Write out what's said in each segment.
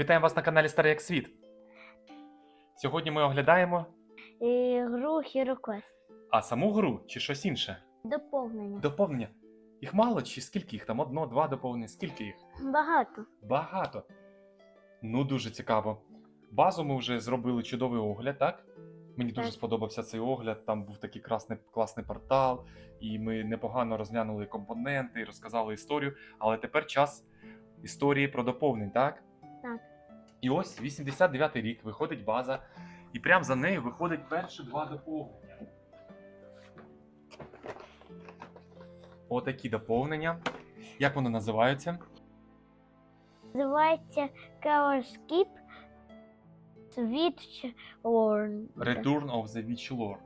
Вітаємо вас на каналі Старий як світ. Сьогодні ми оглядаємо І гру HeroQuest. а саму гру чи щось інше. Доповнення. Доповнення. Їх мало чи скільки їх там? Одно, два доповнення. Скільки їх? Багато. Багато. Ну, дуже цікаво. Базу ми вже зробили чудовий огляд, так? Мені дуже Так. сподобався цей огляд. Там був такий красний, класний портал, і ми непогано розглянули компоненти, розказали історію. Але тепер час історії про доповнень, так? Так. І ось 89-й рік виходить база, і прямо за нею виходить перші два доповнення. Отакі доповнення. Як вони називаються? Називається Skip Switch Lord. Return of the Witch.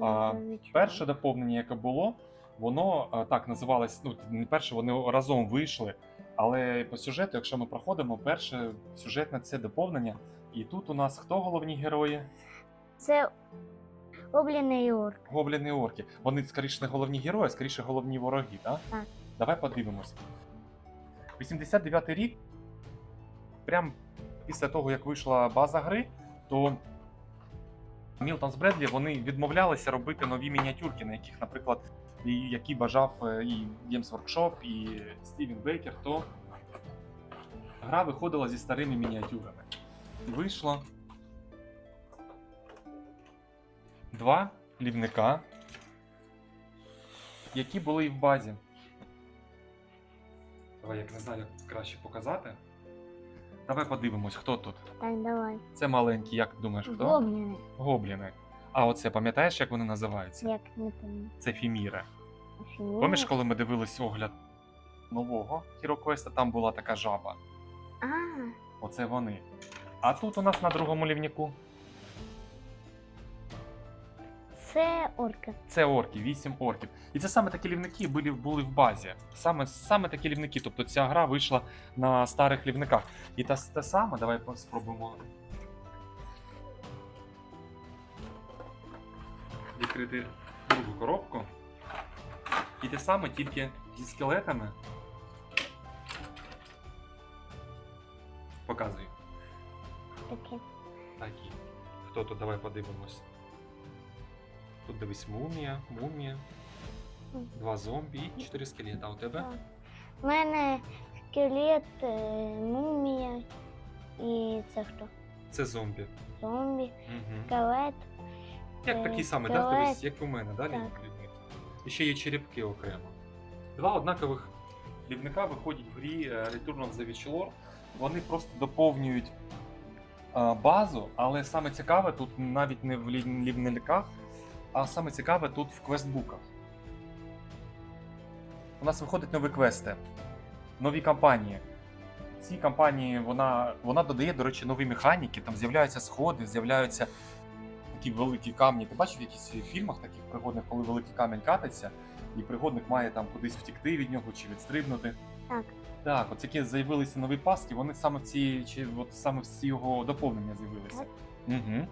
А, Перше доповнення, яке було, воно а, так називалось. Ну, не перше, вони разом вийшли. Але по сюжету, якщо ми проходимо, перше сюжетне це доповнення. І тут у нас хто головні герої? Це Гобліни і Орк. Гобліни і орки. Вони скоріше не головні герої, а скоріше головні вороги, так? Так. Давай подивимось. 89-й рік. Прям після того, як вийшла база гри, то Мілтон з Бредлі вони відмовлялися робити нові мініатюрки, на яких, наприклад, які бажав е, і Games Workshop, і Стівен Бейкер, то гра виходила зі старими мініатюрами. Вийшло два лівника, які були і в базі. Давай, як не знаю, як краще показати. Давай подивимось, хто тут. Так, давай. Це маленькі, як думаєш, хто? Гобліни. Гобліни. А оце пам'ятаєш, як вони називаються? Як не пам'ятаю. Це фіміри. Пам'ятаєш, коли ми дивились огляд нового HeroQuest, там була така жаба. А, Оце вони. А тут у нас на другому лівніку це орки. це орки, 8 орків. І це саме такі лівники були, були в базі. Саме, саме такі лівники. Тобто ця гра вийшла на старих лівниках. І та, те саме, давай спробуємо. Відкрити другу коробку. І те саме тільки зі скелетами. Показуй. Таке. Такі. Хто тут? Давай подивимось. Тут дивись мумія, мумія, два зомбі і чотири скелета. У тебе? У мене скелет, е, мумія і це хто? Це зомбі. Зомбі, Угу. скелет. Як Е, такий самий, да? Дивись, як у мене, да, Так. І ще є черепки окремо. Два однакових лівника виходять в грі е, Return of the Witch Lore. Вони просто доповнюють е, базу, але саме цікаве тут навіть не в лів- лівниках, а саме цікаве тут в квестбуках. У нас виходять нові квести, нові кампанії. Ці кампанії вона, вона додає, до речі, нові механіки, там з'являються сходи, з'являються такі великі камні. Ти бачив в якісь фільмах таких пригодних, коли великий камінь катиться, і пригодник має там кудись втікти від нього чи відстрибнути. Так. Так, от які з'явилися нові пастки, вони саме в ці, чи от саме в ці його доповнення з'явилися. Угу.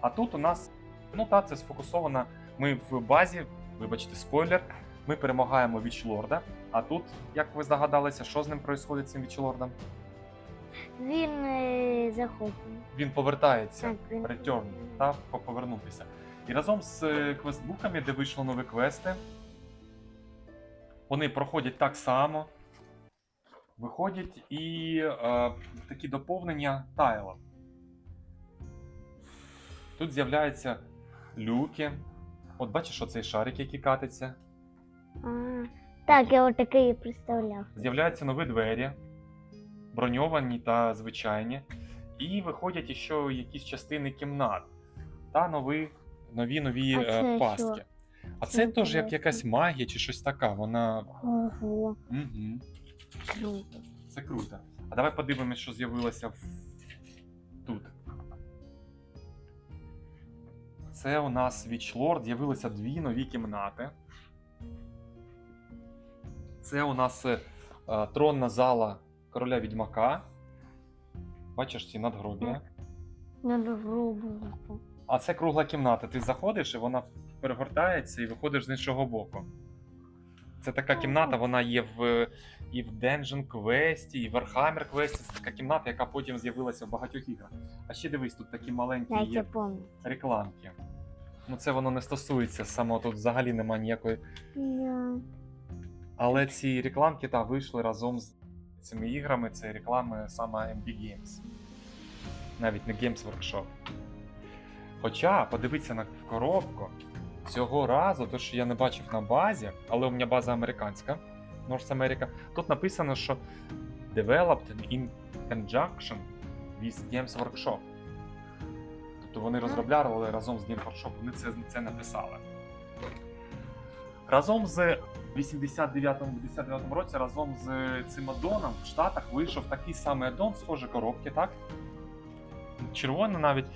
А тут у нас, ну так, це сфокусовано. Ми в базі, вибачте, спойлер, ми перемагаємо Вічлорда. А тут, як ви здогадалися, що з ним відбувається цим Вічлордом? Він е, захоплений. Він повертається. Так, він... Return, та повернутися. І разом з е, квестбуками, де вийшли нові квести, вони проходять так само. Виходять і е, такі доповнення тайла. Тут з'являються люки. От бачиш оцей шарик, який катиться. А, так, я отакий і представляв. З'являються нові двері, броньовані та звичайні. І виходять ще якісь частини кімнат та нові нові, нові А е, це пастки. А Це це теж як якась магія чи щось така. Вона. Ого, Угу. круто. Це круто. А давай подивимось, що з'явилося в... тут. Це у нас Вічлорд, з'явилися дві нові кімнати. Це у нас е, е, тронна зала короля відьмака. Бачиш ці надгробія. Надо грубо. А це кругла кімната. Ти заходиш і вона перегортається і виходиш з іншого боку. Це така кімната, вона є в і в Dungeon Quest, і в Warhammer Quest. Це така кімната, яка потім з'явилася в багатьох іграх. А ще дивись, тут такі маленькі Я є рекламки. Ну це воно не стосується самого, тут взагалі немає ніякої. Я- Але ці рекламки та вийшли разом з цими іграми. Це реклами саме MB Games. Навіть не Games Workshop. Хоча, подивіться на коробку. Цього разу, то що я не бачив на базі, але у мене база американська, North America, тут написано, що developed in conjunction with Games Workshop. Тобто вони розробляли разом з Games Workshop, вони це, це написали. Разом з 89-89 році, разом з цим аддоном в Штатах вийшов такий самий аддон, схожі коробки, так? Червоний навіть.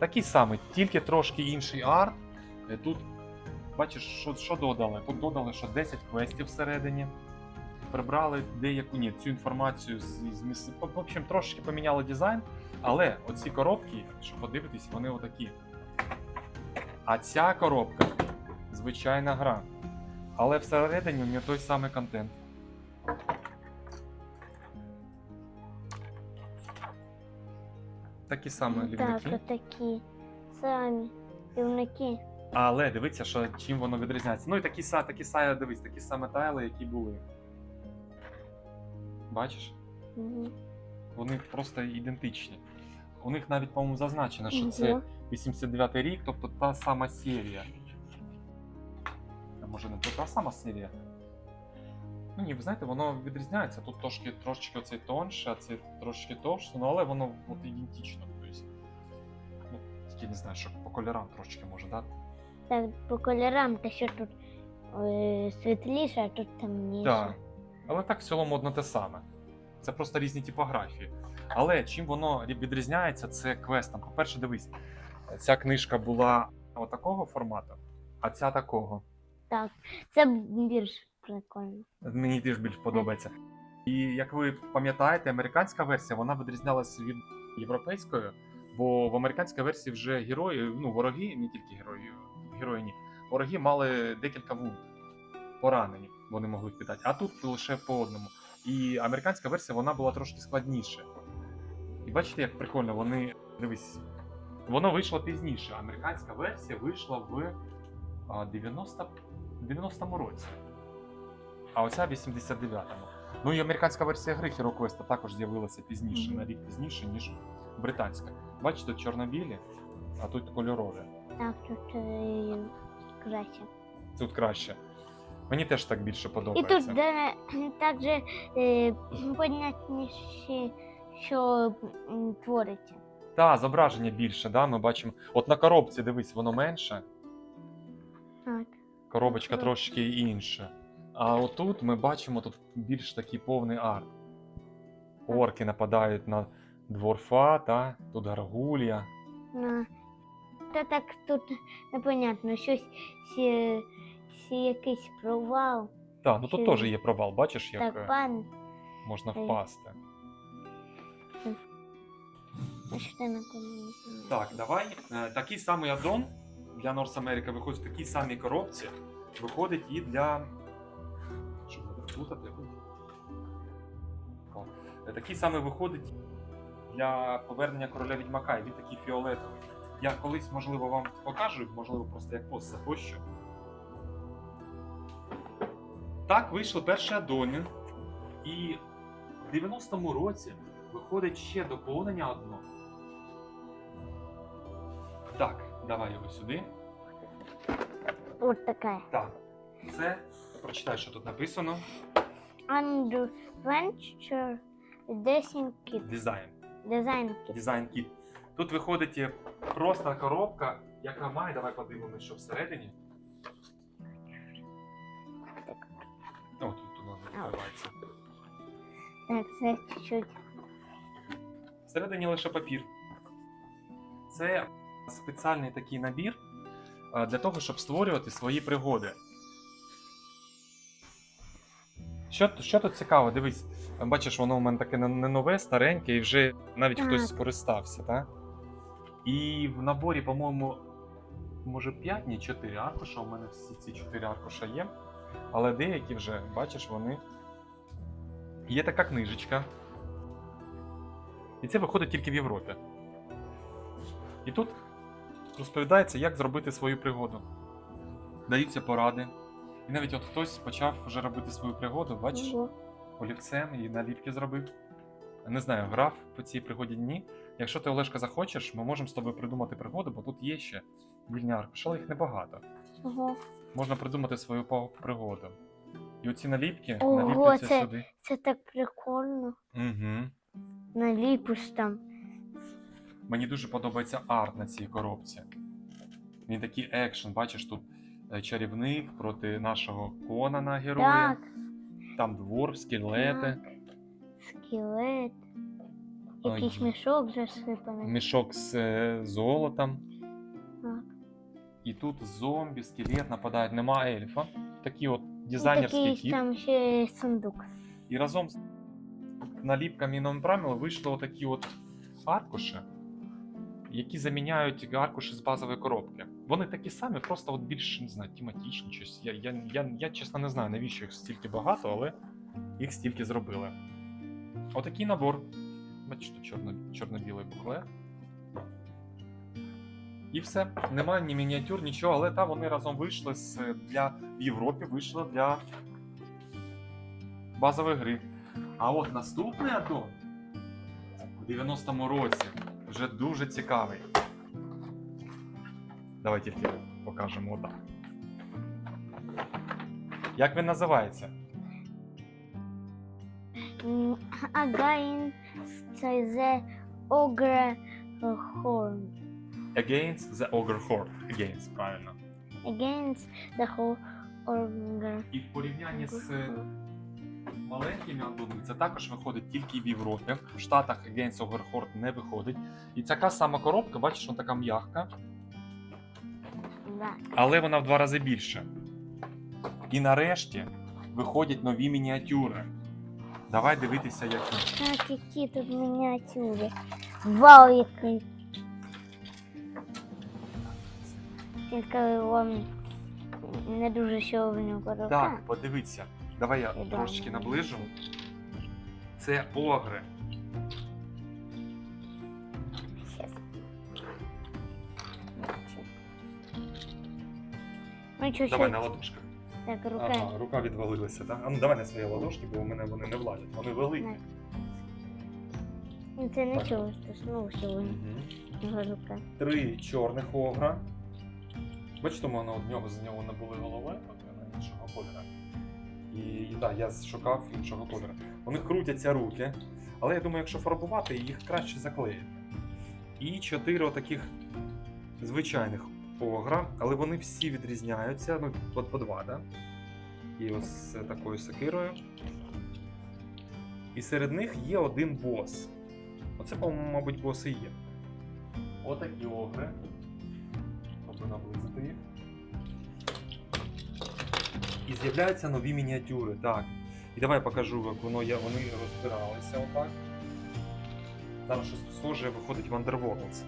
Такий самий, тільки трошки інший арт. Е, Тут, бачиш, що, що додали? Тут додали, що 10 квестів всередині. Прибрали деяку ні, цю інформацію з, з міс... В общем, трошки поміняли дизайн, але оці коробки, якщо подивитись, вони отакі. А ця коробка звичайна гра. Але всередині у нього той самий контент. Такі самі Так, лівники. отакі. Самі. Півники. Але дивіться, що чим воно відрізняється. Ну і такі са, такі са, дивись, такі саме тайли, які були. Бачиш? Мгм. Вони просто ідентичні. У них навіть, по-моєму, зазначено, що це Ого. 89 рік, тобто та сама серія. А може не то та сама серія? Ну ні, ви знаєте, воно відрізняється. Тут трошки трошечки оцей тонше, а це трошки товще, ну але воно от ідентично. Тобто, ну, тільки не знаю, що по кольорам трошечки може, да? Так, по кольорам, та що тут е, світліше, а тут темніше. Так. Але так в цілому одно те саме. Це просто різні типографії. Але чим воно відрізняється, це квестом. По-перше, дивись, ця книжка була отакого формату, а ця такого. Так, це більш прикольно. Мені теж більш подобається. І як ви пам'ятаєте, американська версія вона відрізнялася від європейської, бо в американській версії вже герої, ну вороги, не тільки герої, герої ні. Вороги мали декілька вунд, поранені, вони могли впитати. А тут лише по одному. І американська версія вона була трошки складніше. І бачите, як прикольно, вони. Дивись, воно вийшло пізніше. Американська версія вийшла в а, 90 90-му році. А оця 89-му. Ну і американська версія гри Hero Quest також з'явилася пізніше, Мгм. на рік пізніше, ніж британська. Бачите, тут чорно-білі, а тут кольорові. Так, тут е, краще. Тут краще. Мені теж так більше подобається. І тут де, також е, понятніше, що твориться. Та, зображення більше, да, ми бачимо. От на коробці, дивись, воно менше, Так. коробочка трошки інша. А отут ми бачимо тут більш такий повний арт. Орки нападають на дворфа, та тут гаргулія. На. Та так тут непонятно, щось сі, сі якийсь провал. Так, ну тут Чи- теж є провал, бачиш, як е, Так, пан, можна Е. впасти. а що ти на кому? Так, давай. Е, Такий самий аддон для North America виходить в такій самій коробці. Виходить і для. О. Е, Такий самий виходить для повернення короля відьмака. І він такий фіолетовий. Я колись, можливо, вам покажу, можливо, просто як пост запощу. Так вийшли перші аддони. І в 90-му році виходить ще доповнення одно. Так, давай його сюди. От така. Так. Це прочитай, що тут написано. Adventure Design Kit. Дизайн. Design Kit. Дизайн кіт. Тут виходить просто коробка, яка має. Давай подивимося, що всередині. О, тут воно відкривається. Так, це чуть-чуть. Всередині лише папір. Це спеціальний такий набір е, для того, щоб створювати свої пригоди. Що, що тут цікаво, дивись, бачиш, воно у мене таке не нове, стареньке, і вже навіть Так. хтось скористався, так? І в наборі, по-моєму, може 5, ні 4 аркуша. У мене всі ці 4 аркуша є. Але деякі вже, бачиш, вони. Є така книжечка. І це виходить тільки в Європі. І тут розповідається, як зробити свою пригоду. Даються поради. І навіть от хтось почав вже робити свою пригоду, бачиш, Ого. олівцем і наліпки зробив. Не знаю, грав по цій пригоді ні. Якщо ти, Олешка, захочеш, ми можемо з тобою придумати пригоду, бо тут є ще вільні аркуші, але їх небагато. Ого. Можна придумати свою пригоду. І оці наліпки Ого, наліплюються це- сюди. Це так прикольно. Угу. Наліпиш там. Мені дуже подобається арт на цій коробці. Він такий екшен, бачиш, тут чарівник проти нашого Конана героя. Так, Там двор, скелети, так. Скелет. Ой. Якийсь мішок засипаний. мішок з е, золотом. Так. І тут зомбі, скелет нападають, нема ельфа. Такі от І такий кіт. там ще сундук. І разом з наліпками і правилом вийшли отакі от аркуші, які заміняють аркуші з базової коробки. Вони такі самі, просто от більш не знаю, тематичні щось. Я, я, я, я чесно не знаю, навіщо їх стільки багато, але їх стільки зробили. Отакий набор. Бачите, чорно, чорно-білий буклет. І все. Немає ні мініатюр, нічого, але та вони разом вийшли з для в Європі, вийшли для базової гри. А от наступний аддон у 90-му році вже дуже цікавий. Давай тільки покажемо отак. Як він називається? М, Again, це The Ogre Horn. Against the Ogre Horde. Against, правильно. Against the whole Ogre. І в порівнянні з маленькими аддонами це також виходить тільки в Європі. В Штатах Against Ogre Horde не виходить. І така сама коробка, бачиш, вона така м'ягка. Але вона в два рази більше. І нарешті виходять нові мініатюри. Давай дивитися, які. Так, які тут мініатюри. Вау, який. Тільки вам не дуже що в нього рука. Так, подивіться. Давай я Я трошечки наближу. Це огри. Ну, чуть-чуть. Давай на ладошках. Так, рука. Ага, рука відвалилася, так? А ну давай на свої ладошки, бо у мене вони не влазять. Вони великі. Ну, Це нічого страшного сьогодні. Мгм. Його рука. Три чорних огра. Бачите, у мене одного з нього не були голови, от вона іншого кольору. І, так, я шукав іншого кольору. Вони крутяться руки, але я думаю, якщо фарбувати, їх краще заклеїти. І чотири отаких звичайних огра, але вони всі відрізняються, ну, по, по два, да? І ось такою сокирою. І серед них є один бос. Оце, по-моєму, мабуть, бос і є. Отакі огри. Тобто наблизити їх. І з'являються нові мініатюри, так. І давай я покажу, як воно є. Вони розбиралися отак. Зараз щось схоже виходить в Underworlds.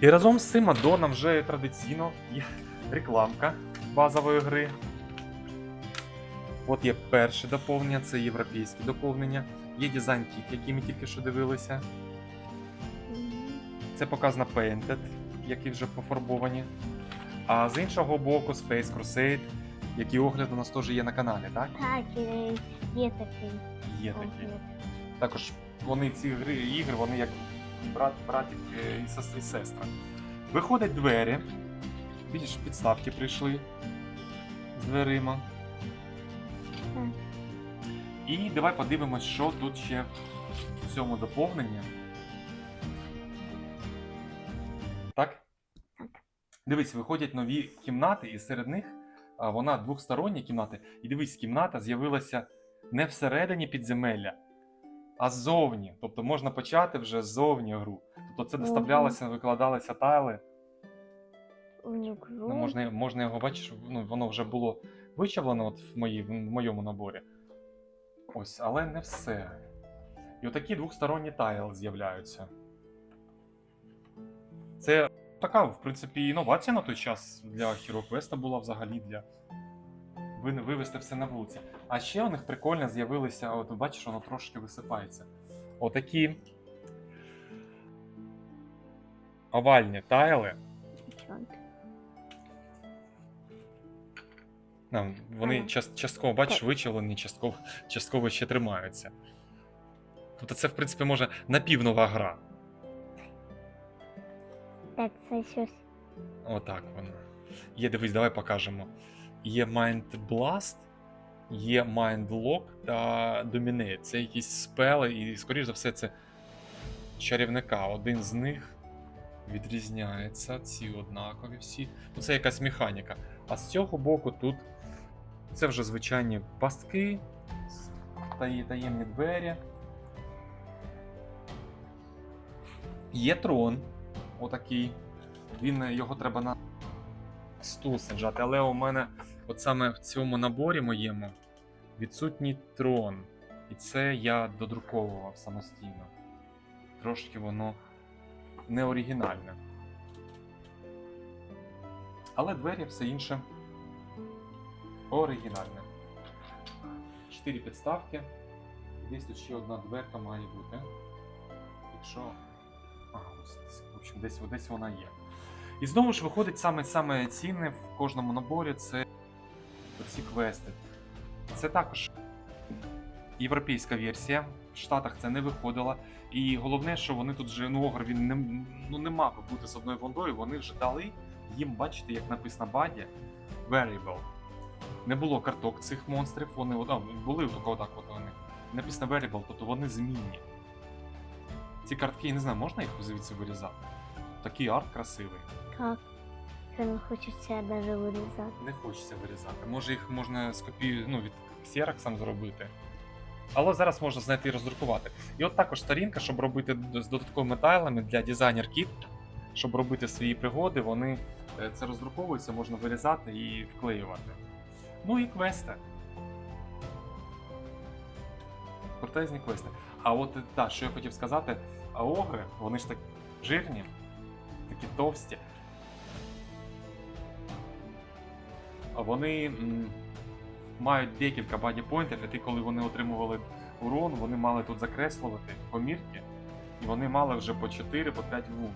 І разом з цим аддоном вже традиційно є рекламка базової гри. От є перше доповнення, це європейське доповнення. Є дизайн кіт, який ми тільки що дивилися. Це показано Painted, які вже пофарбовані. А з іншого боку, Space Crusade, який огляд у нас теж є на каналі, так? Так, є такий. Є такі. Також вони ці гри, ігри, вони як брат, братик е, і сес- і сестра. Виходять двері. Бачиш, підставки прийшли з дверима. І давай подивимось, що тут ще в цьому доповненні. Так? Дивись, виходять нові кімнати, і серед них вона двохстороння кімната. І дивись, кімната з'явилася не всередині підземелля, а ззовні. Тобто можна почати вже ззовні гру. Тобто це доставлялося, викладалися тайли. Ну, можна, можна його бачиш, ну, воно вже було вичавлено от в, моїй, в моєму наборі. Ось, але не все. І отакі двохсторонні тайли з'являються. Це Така, в принципі, інновація на той час для Hero Quest була взагалі для ви- вивести все на вулиці. А ще у них прикольно з'явилися, от бачиш, воно трошки висипається. Отакі овальні тайли. Вони частково, бачиш, вичавлені, частково, частково ще тримаються. Тобто це, в принципі, може напівнова гра. Так, це щось. Отак воно. Є, дивись, давай покажемо. Є Mind Blast, є Mind Lock та Dominate. Це якісь спели, і, скоріш за все, це чарівника. Один з них відрізняється. Ці однакові всі. Ну, це якась механіка. А з цього боку тут це вже звичайні пастки, таї- таємні двері. Є трон. Отакий. Він е, його треба на стул саджати. Але у мене, от саме в цьому наборі моєму, відсутній трон. І це я додруковував самостійно. Трошки воно не оригінальне. Але двері все інше оригінальне. Чотири підставки. Десь тут ще одна дверка має бути. Якщо. Ага, ось в общем, десь, десь вона є. І знову ж виходить саме саме цінне в кожному наборі це ці квести. Це також європейська версія. В Штатах це не виходило. І головне, що вони тут вже ну, огр він не, ну, не мав би бути з одною вондою, вони вже дали їм, бачите, як написано баді, variable. Не було карток цих монстрів, вони а, були отак от вони. Написано variable, тобто вони змінні. Ці картки, я не знаю, можна їх звідси вирізати? Такий арт красивий. Так. Не хочеться навіть вирізати. Не хочеться вирізати. Може їх можна з копі... ну, від ксероксом зробити. Але зараз можна знайти і роздрукувати. І от також сторінка, щоб робити з додатковими тайлами для дизайнер кіт, щоб робити свої пригоди, вони е, це роздруковується, можна вирізати і вклеювати. Ну і квести. Кортезні квести. А от е, так, що я хотів сказати, а огри, вони ж так жирні, такі товсті. Вони мають декілька бадіпойнтів, і ти, коли вони отримували урон, вони мали тут закреслювати помірки, і вони мали вже по 4 по 5 вун.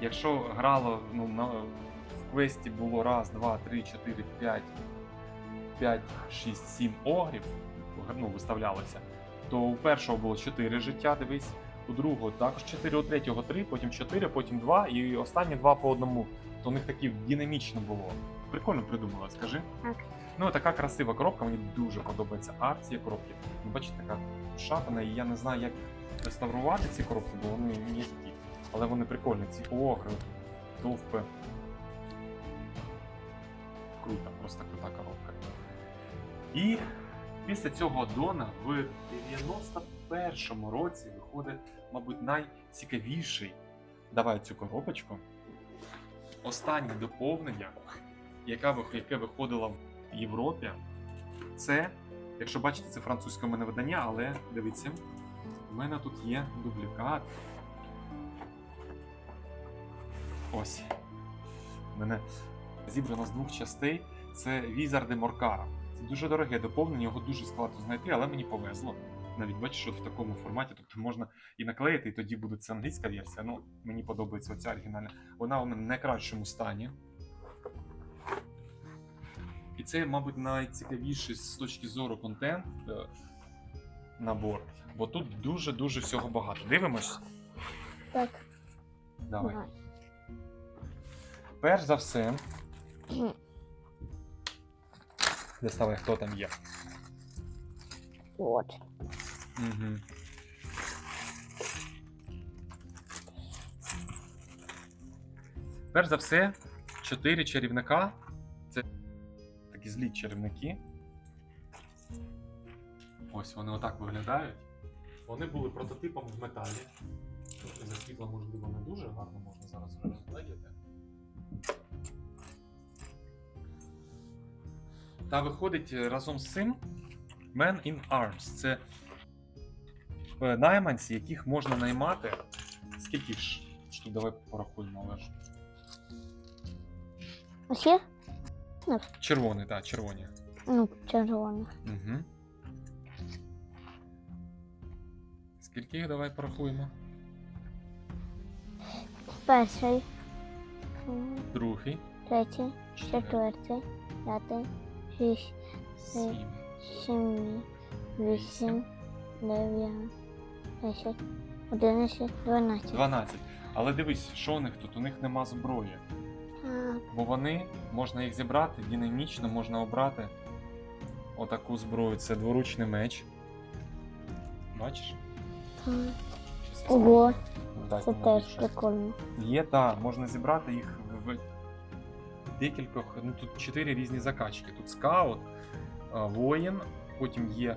Якщо грало ну, на, в квесті було раз, два, три, чотири, п'ять, п'ять, шість, сім огрів, ну, виставлялося, то у першого було 4 життя, дивись, у другого також 4, у третього 3, потім 4, потім 2, і останні 2 по одному. То у них такі динамічно було. Прикольно придумала, скажи. Так. Ну, така красива коробка, мені дуже подобається арт цієї коробки. Ну, бачите, така шатана, і я не знаю, як реставрувати ці коробки, бо вони м'які. Але вони прикольні, ці окри, товпи. Круто, просто крута коробка. І після цього Дона в 91-му році виходить, мабуть, найцікавіший. Давай цю коробочку. Останнє доповнення, вих- яке виходило в Європі, це, якщо бачите, це французьке у мене видання, але дивіться, у мене тут є дублікат. Ось. У мене зібрано з двох частей. Це Візарди Моркара. Це дуже дороге доповнення, його дуже складно знайти, але мені повезло. Навіть бачиш, що в такому форматі, тобто можна і наклеїти, і тоді буде це англійська версія. Ну, мені подобається оця оригінальна. Вона у мене в найкращому стані. І це, мабуть, найцікавіший з точки зору контент е, набор, бо тут дуже-дуже всього багато. Дивимось? Так. Давай. давай. Перш за все, доставай, хто там є. От. Угу. Перш за все, чотири чарівника. Такі злі чарівники. Ось вони отак виглядають. Вони були прототипом в металі. За світла, можливо, не дуже гарно можна зараз розгледіти. Та виходить е, разом з цим Man in Arms. Це е, найманці, яких можна наймати. Скільки ж? давай порахуємо, але ж. Ось? Червоний, так, червоні. Ну, червоних. Угу. Скільки їх давай порахуємо? Перший, Другий, третій, четвертий, п'ятий, шість, сім, сім, вісім, дев'ять, десять, одинадцять, дванадцять. 12. Але дивись, що у них тут? У них нема зброї. Бо вони, можна їх зібрати, динамічно можна обрати отаку зброю. Це дворучний меч. Бачиш? так. Ого. Дай це теж більше. прикольно. Є, так, можна зібрати їх в декількох. Ну тут чотири різні закачки. Тут скаут, воїн, потім є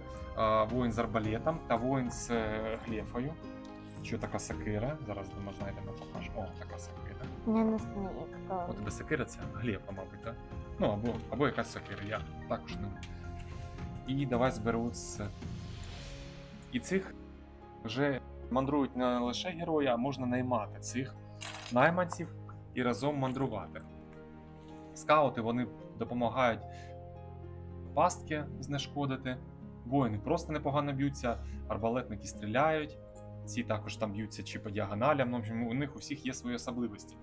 воїн з арбалетом та воїн з е, глефою. Що така сакира? Зараз ми знайдемо покажу. О, така сакира. Я не знаю, як то. У тебе сакира це глефа, мабуть, так? Ну, або, або якась сакира, я також не. І давай зберу це. І цих вже мандрують не лише герої, а можна наймати цих найманців і разом мандрувати. Скаути вони допомагають пастки знешкодити, воїни просто непогано б'ються, арбалетники стріляють, ці також там б'ються чи по діагоналям. Ну, в общем, у них у всіх є свої особливості.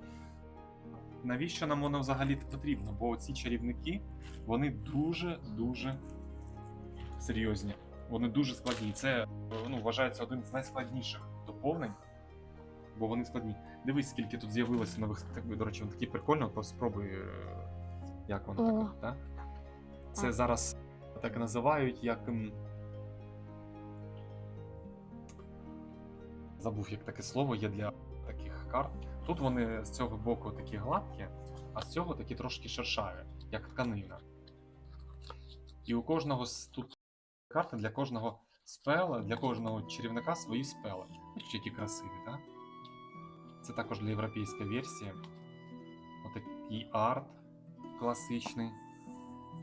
Навіщо нам воно взагалі потрібно? Бо ці чарівники вони дуже-дуже серйозні. Вони дуже складні. Це ну, вважається один з найскладніших доповнень, бо вони складні. Дивись, скільки тут з'явилося нових так, До речі, такі прикольно, то спробуй, е, як воно так? Це зараз так називають, як. Забув, як таке слово є для таких карт. Тут вони з цього боку такі гладкі, а з цього такі трошки шершаві, як тканина. І у кожного з тут карти для кожного спела, для кожного чарівника свої спели. Бачите, які красиві, так? Це також для європейської версії. Отакий арт класичний.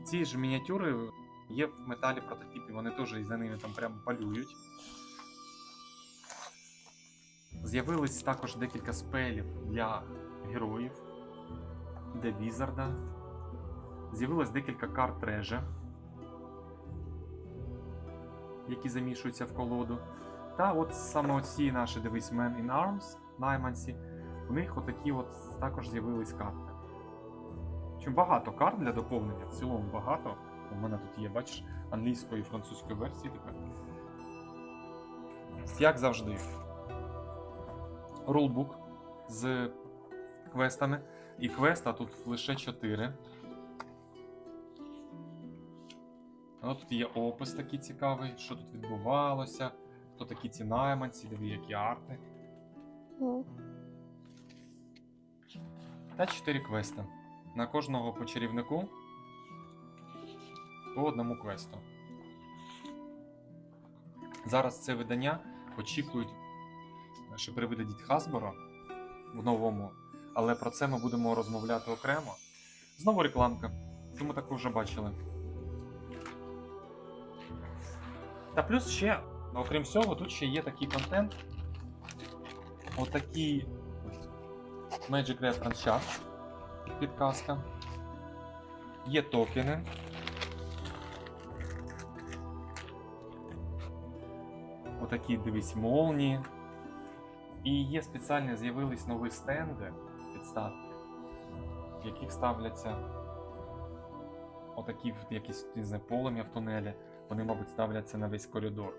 Ці ж мініатюри є в металі прототипі, вони теж за ними там прямо полюють. З'явились також декілька спелів для героїв, для Візарда. З'явилось декілька карт режа, які замішуються в колоду. Та от саме оці наші, дивись, Men in Arms, найманці, у них отакі от також з'явились карти. Чим багато карт для доповнення, в цілому багато. У мене тут є, бачиш, англійської і французької версії тепер. Як завжди, рулбук з квестами. І квеста тут лише 4. От тут є опис такий цікавий, що тут відбувалося, хто такі ці найманці, диви, які арти. Ну, Та 4 квеста. На кожного по чарівнику по одному квесту. Зараз це видання очікують, що перевидадіть Hasbro в новому, але про це ми будемо розмовляти окремо. Знову рекламка, ми таку вже бачили. Та плюс ще, окрім всього, тут ще є такий контент. Отакий Magic Reference Chart підказка. Є токени. Отакі, дивись, молнії. І є спеціально з'явились нові стенди, підставки, в яких ставляться отакі якісь не знаю, полум'я в тунелі. Вони, мабуть, ставляться на весь коридор.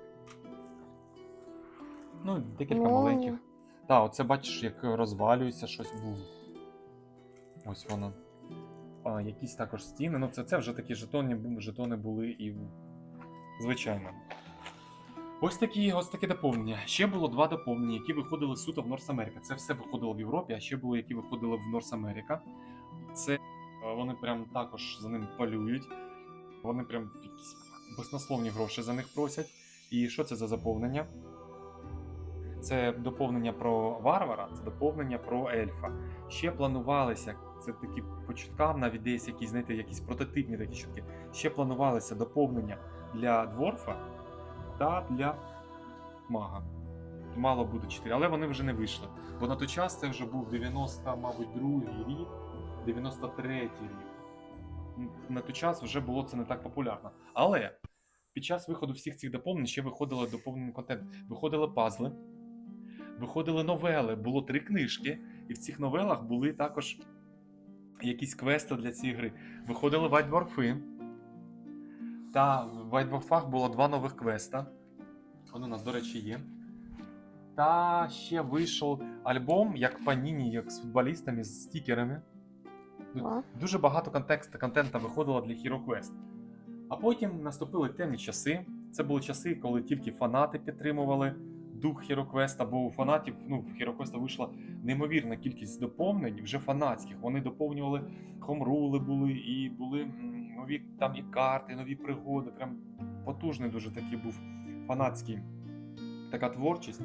Ну, декілька Молнії. маленьких. Так, оце бачиш, як розвалюється щось. Був. Ось воно. А, якісь також стіни. Ну, це, це вже такі жетони, жетони були і звичайно. Ось такі, ось таке доповнення. Ще було два доповнення, які виходили суто в Норс Америка. Це все виходило в Європі, а ще було, які виходили в Норс Америка. Це е, вони прям також за ним полюють. Вони прям якісь баснословні гроші за них просять. І що це за заповнення? Це доповнення про варвара, це доповнення про ельфа. Ще планувалися, це такі по чуткам, навіть десь якісь, знаєте, якісь прототипні такі чутки. Ще планувалися доповнення для дворфа та для мага. мало буде 4, але вони вже не вийшли. Бо на той час це вже був 90, мабуть, другий рік, 93 рік. На той час вже було це не так популярно. Але під час виходу всіх цих доповнень ще виходило доповнений контент. Виходили пазли, виходили новели, було три книжки, і в цих новелах були також якісь квести для цієї гри. Виходили вайтдворфи. Та в вайтдворфах було два нових квеста. Вони у нас, до речі, є. Та ще вийшов альбом, як Паніні, як з футболістами, з стікерами. Дуже багато контексту, контента виходило для Hero Quest. А потім наступили темні часи. Це були часи, коли тільки фанати підтримували дух Quest, бо у фанатів ну, в Quest вийшла неймовірна кількість доповнень, вже фанатських. Вони доповнювали хомрули були, і були нові там і карти, нові пригоди. Прям потужний дуже такий був фанатський така творчість.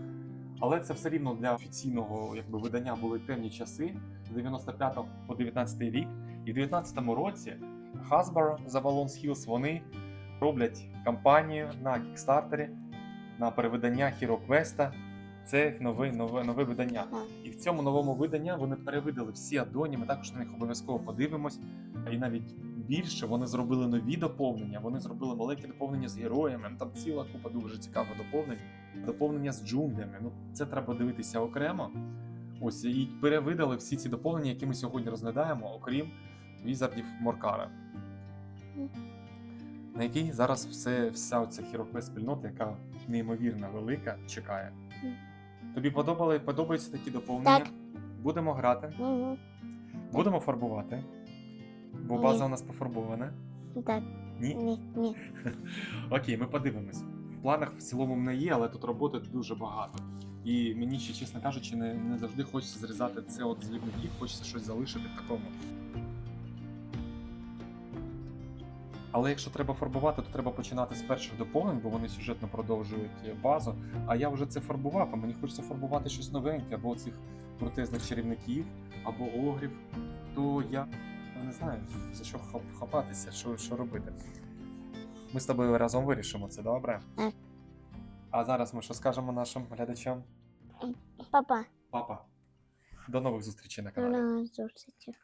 Але це все рівно для офіційного якби, видання були темні часи з 95 по 19 рік. І в 19 році Hasbro за Valons Hills вони роблять кампанію на кікстартері на перевидання Hero Quest. Це нове, нове, нове видання. І в цьому новому виданні вони перевидали всі адоні. Ми також на них обов'язково подивимось. І навіть більше вони зробили нові доповнення. Вони зробили маленькі доповнення з героями. Там ціла купа дуже цікавих доповнень. Доповнення з джунглями. Ну це треба дивитися окремо. Ось і перевидали всі ці доповнення, які ми сьогодні розглядаємо, окрім візардів Моркара. На який зараз все, вся оця хіропе спільнота, яка неймовірно велика, чекає. Тобі подобали, подобаються такі доповнення? Так. Будемо грати, Угу. будемо фарбувати, бо Ні. база у нас пофарбована. Так, Ні? ні, ні. Окей, ми подивимось. В планах в цілому в мене є, але тут роботи дуже багато. І мені ще, чесно кажучи, не, не завжди хочеться зрізати це от з лівників, хочеться щось залишити в такому. Але якщо треба фарбувати, то треба починати з перших доповнень, бо вони сюжетно продовжують базу. А я вже це фарбував, а мені хочеться фарбувати щось новеньке, або цих крутезних чарівників, або огрів. То я не знаю, за що хапатися, що, що робити. Ми з тобою разом вирішимо це, добре? Так. А зараз ми що скажемо нашим глядачам? Папа, Папа, до нових зустрічей на до каналі. нових зустрічей.